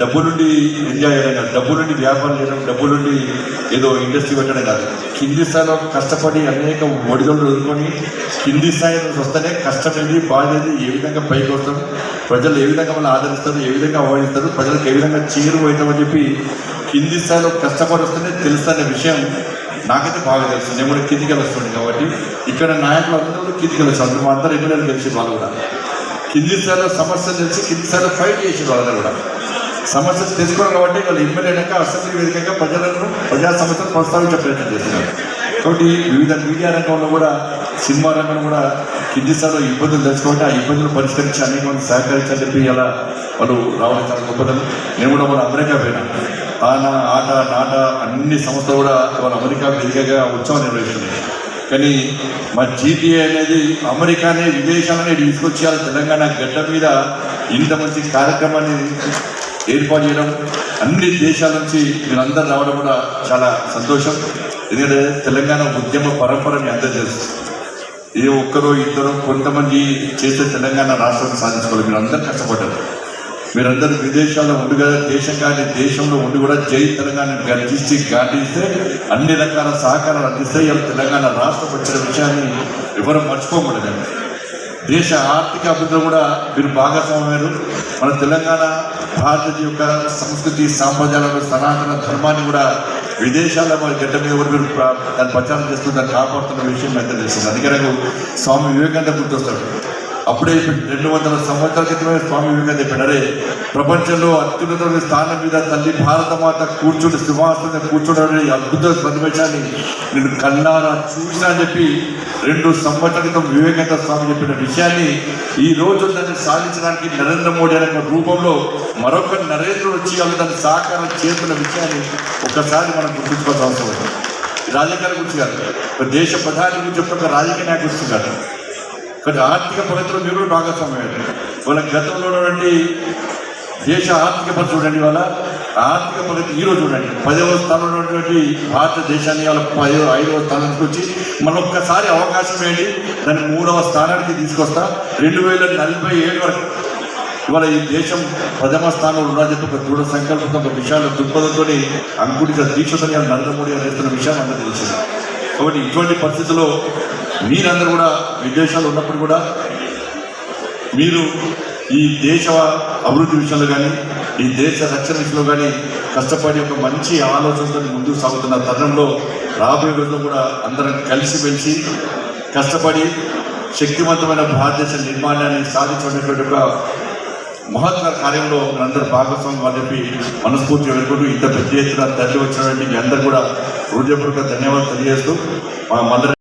డబ్బు నుండి ఎంజాయ్ చేయడం కాదు డబ్బు నుండి వ్యాపారం చేయడం డబ్బు నుండి ఏదో ఇండస్ట్రీ పెట్టడం కాదు. కింది స్థాయిలో కష్టపడి అనేక ఒడిగోళ్ళు ఎదుర్కొని కింది స్థాయి నుంచి వస్తేనే కష్టపడి బాధేది ఏ విధంగా పైకి వస్తాం ప్రజలు ఏ విధంగా మనం ఆదరిస్తారు ఏ విధంగా అవహరిస్తారు ప్రజలకు ఏ విధంగా చేరువవుతామని చెప్పి కింది స్థాయిలో కష్టపడి వస్తేనే తెలుస్తనే విషయం నాకైతే బాగా తెలుసు. నేను కూడా కిందికి వస్తుంది కాబట్టి ఇక్కడ నాయకులు అందరూ కిందికి వచ్చారు మా అందరూ ఎమ్మెల్యేలు గెలిచి వాళ్ళు కూడా కింది స్థాయిలో సమస్యలు తెలిసి కింది స్థాయిలో ఫైట్ చేసి వాళ్ళందరూ కూడా. సమస్యలు తెలుసుకోవాలి కాబట్టి వాళ్ళు ఎమ్మెల్యే అయినాక అసెంబ్లీ వేదికగా ప్రజలను ప్రజా సమస్యలు ప్రస్తావించే ప్రయత్నం చేస్తున్నారు. కాబట్టి వివిధ మీడియా రంగంలో కూడా సినిమా రంగంలో కూడా కింది స్థాయిలో ఇబ్బందులు తెలుసుకోవాలి ఆ ఇబ్బందులు పరిష్కరించి అనేక మంది సహకరించాలని చెప్పి అలా వాళ్ళు రావడం చాలా గొప్పదనం నేను కూడా మన అమెరికా పోయినా ఆన ఆట నాట అన్ని సంస్థలు కూడా వాళ్ళు అమెరికా వేదికగా ఉత్సవం నిర్వహిస్తున్నాయి. కానీ మా జీటీఏ అనేది అమెరికానే విదేశాలనే తీసుకొచ్చేయాలి తెలంగాణ గడ్డ మీద ఇంత మంచి కార్యక్రమాన్ని ఏర్పాటు చేయడం. అన్ని దేశాల నుంచి మీరందరూ రావడం కూడా చాలా సంతోషం. ఎందుకంటే తెలంగాణ ఉద్యమ పరంపర మీ అందరూ తెలుసు. ఏ ఒక్కరో ఇద్దరు కొంతమంది చేసే తెలంగాణ రాష్ట్రాన్ని సాధించుకోవాలి. మీరు అందరూ కష్టపడ్డారు. మీరందరూ విదేశాల్లో ఉండి కదా దేశం కానీ దేశంలో ఉండి కూడా జై తెలంగాణ గర్జించి ఘాటిస్తే అన్ని రకాల సహకారాలు అందిస్తే ఇలా తెలంగాణ రాష్ట్రం వచ్చిన విషయాన్ని ఎవరు మర్చిపోకూడదు దేశ ఆర్థిక అభివృద్ధిలో కూడా మీరు భాగస్వామ్యారు మన తెలంగాణ భారత యొక్క సంస్కృతి సాంప్రదాయాలను సనాతన ధర్మాన్ని కూడా విదేశాల్లో మన గడ్డ మీద కూడా మీరు దాన్ని ప్రచారం చేస్తూ దాన్ని కాపాడుతున్న విషయం ఎంత తెలుస్తుంది అందుకే నాకు స్వామి వివేకానంద గుర్తొస్తాడు. అప్పుడే రెండు వందల సంవత్సరాల క్రితమే స్వామి వివేకానంద చెప్పాడు అరే ప్రపంచంలో అత్యున్నతమైన స్థానం మీద తల్లి భారతమాత కూర్చుని సింహాసనం కూర్చోడం అద్భుత సన్నివేశాన్ని నేను కన్నారా చూసినా అని చెప్పి రెండు సంవత్సరాల క్రితం వివేకానంద స్వామి చెప్పిన విషయాన్ని ఈ రోజు దాన్ని సాధించడానికి నరేంద్ర మోడీ అనే రూపంలో మరొక నరేంద్రుడు వచ్చి వాళ్ళు దాన్ని సాకారం చేస్తున్న విషయాన్ని ఒకసారి మనం గుర్తుంచుకోవాల్సిన అవసరం రాజకీయాల గురించి కాదు ఒక దేశ ప్రధాని గురించి ఒక రాజకీయ నాయకుడు గురించి కాదు కానీ ఆర్థిక పరిస్థితులు మీరు కూడా భాగస్వామ్యం వాళ్ళ గతంలో ఉన్నటువంటి దేశ ఆర్థిక పరిస్థితి చూడండి వాళ్ళ ఆర్థిక పరిస్థితి ఈరోజు చూడండి. పదవ స్థానంలో ఉన్నటువంటి భారతదేశాన్ని వాళ్ళ పదో ఐదవ స్థానానికి వచ్చి మరొక్కసారి అవకాశం ఏంటి? దాన్ని మూడవ స్థానానికి తీసుకొస్తా. రెండు వేల నలభై ఏడు వరకు ఇవాళ ఈ దేశం ప్రథమ స్థానంలో ఉన్నది ఒక దృఢ సంకల్పంతో ఒక విషయాల దృక్పథంతో అంకుడిత దీక్షతో నరేంద్ర మోడీ గారు చేస్తున్న విషయం అందరూ తెలిసింది. కాబట్టి ఇటువంటి పరిస్థితుల్లో మీరందరూ కూడా విదేశాలు ఉన్నప్పుడు కూడా మీరు ఈ దేశ అభివృద్ధి విషయంలో కానీ ఈ దేశ రక్షణ విషయంలో కానీ కష్టపడి ఒక మంచి ఆలోచనతో ముందుకు సాగుతున్న తరుణంలో రాబోయే రోజుల్లో కూడా అందరం కలిసిమెలిసి కష్టపడి శక్తివంతమైన భారతదేశ నిర్మాణాన్ని సాధించినటువంటి ఒక మహత్తర కార్యంలో అందరూ భాగస్వామ్యం అని చెప్పి మనస్ఫూర్తి వెళ్ళుకుంటూ ఇంత పెద్ద ఎత్తున తరలి వచ్చినటువంటి మీ అందరూ కూడా హృదయపూర్వక ధన్యవాదాలు తెలియజేస్తూ మా మందరి